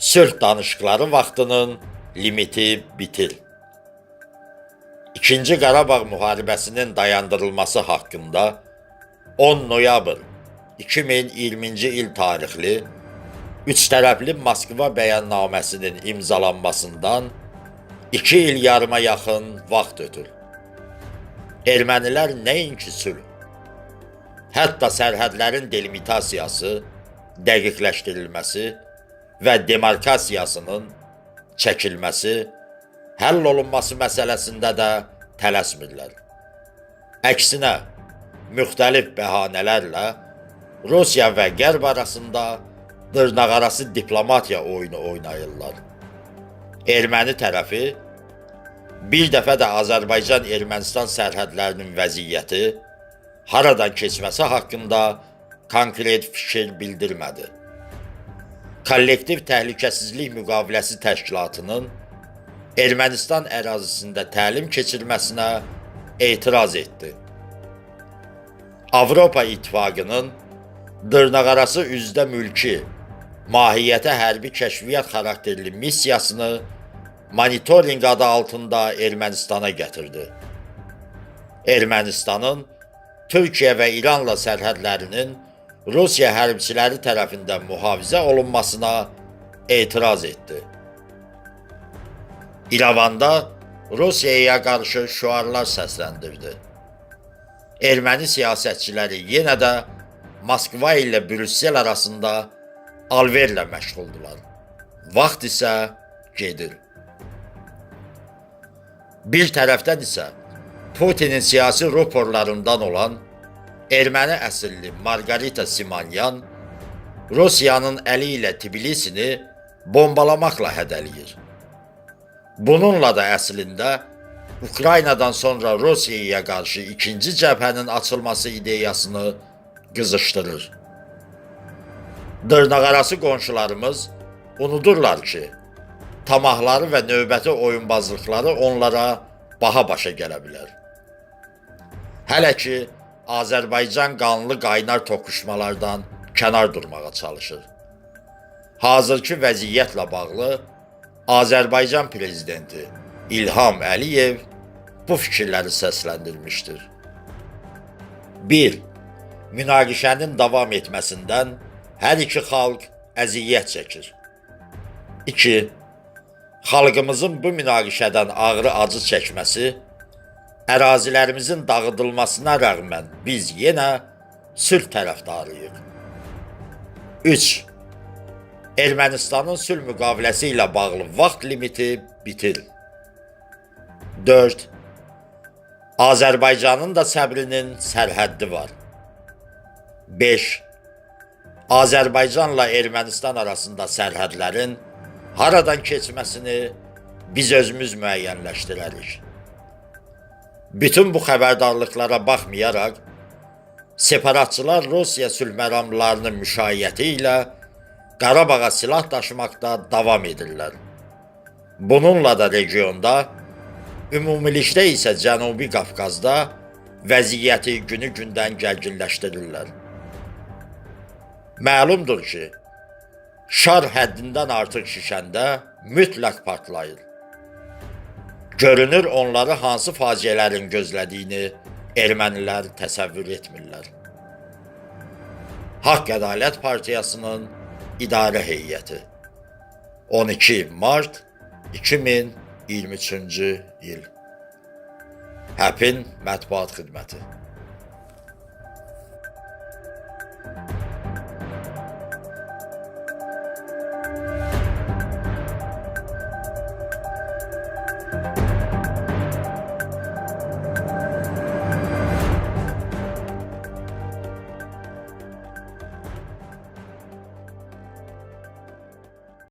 Sülh danışıqları vaxtının limiti bitir. İkinci Qarabağ müharibəsinin dayandırılması haqqında 10 noyabr 2020-ci il tarixli üç tərəfli Moskva bəyannaməsinin imzalanmasından 2 il yarıma yaxın vaxt ötür. Ermənilər nəinki sülh, hətta sərhədlərin delimitasiyası, dəqiqləşdirilməsi və demarkasiyasının çəkilməsi, həll olunması məsələsində də tələsmirlər. Əksinə, müxtəlif bəhanələrlə Rusiya və Qərb arasında dırnaqarası diplomatiya oyunu oynayırlar. Erməni tərəfi bir dəfə də Azərbaycan-Ermənistan sərhədlərinin vəziyyəti haradan keçməsi haqqında konkret fikir bildirmədi. Kollektiv Təhlükəsizlik Müqaviləsi Təşkilatının Ermənistan ərazisində təlim keçirməsinə etiraz etdi. Avropa İttifaqının dırnaqarası üzdə mülki, mahiyyətə hərbi kəşfiyyat xarakterli missiyasını monitorinq adı altında Ermənistana gətirdi. Ermənistanın Türkiyə və İranla sərhədlərinin Rusiya hərbçiləri tərəfindən mühafizə olunmasına etiraz etdi. İrəvanda Rusiyaya qarşı şüarlar səsləndirdi. Erməni siyasətçiləri yenə də Moskva ilə Brüssel arasında alverlə məşğuldular. Vaxt isə gedir. Bir tərəfdən isə Putinin siyasi ruporlarından olan erməni əsilli Margarita Simanyan Rusiyanın əli ilə Tbilisini bombalamaqla hədələyir. Bununla da əslində Ukraynadan sonra Rusiyaya qarşı ikinci cəbhənin açılması ideyasını qızışdırır. Dırnaqarası qonşularımız unudurlar ki, tamahları və növbəti oyunbazlıqları onlara baha başa gələ bilər. Hələ ki, Azərbaycan qanlı qaynar toqquşmalardan kənar durmağa çalışır. Hazırki vəziyyətlə bağlı Azərbaycan prezidenti İlham Əliyev bu fikirləri səsləndirmişdir. 1. Münaqişənin davam etməsindən hər iki xalq əziyyət çəkir. 2. Xalqımızın bu münaqişədən ağrı acı çəkməsi, ərazilərimizin dağıdılmasına rəğmən biz yenə sülh tərəfdarıyıq. 3. Ermənistanın sülh müqaviləsi ilə bağlı vaxt limiti bitir. 4. Azərbaycanın da səbrinin sərhəddi var. 5. Azərbaycanla Ermənistan arasında sərhədlərin haradan keçməsini biz özümüz müəyyənləşdirərik. Bütün bu xəbərdarlıqlara baxmayaraq, separatçılar Rusiya sülh məramlarının müşayiəti ilə Qarabağa silah daşımaqda davam edirlər. Bununla da regionda, ümumilikdə isə Cənubi Qafqazda vəziyyəti günü-gündən gərginləşdirirlər. Məlumdur ki, şar həddindən artıq şişəndə mütləq partlayır. Görünür onları hansı faciələrin gözlədiyini ermənilər təsəvvür etmirlər. Haqq Ədalət Partiyasının İdarə Heyəti 12 mart 2023-cü il Həpin mətbuat xidməti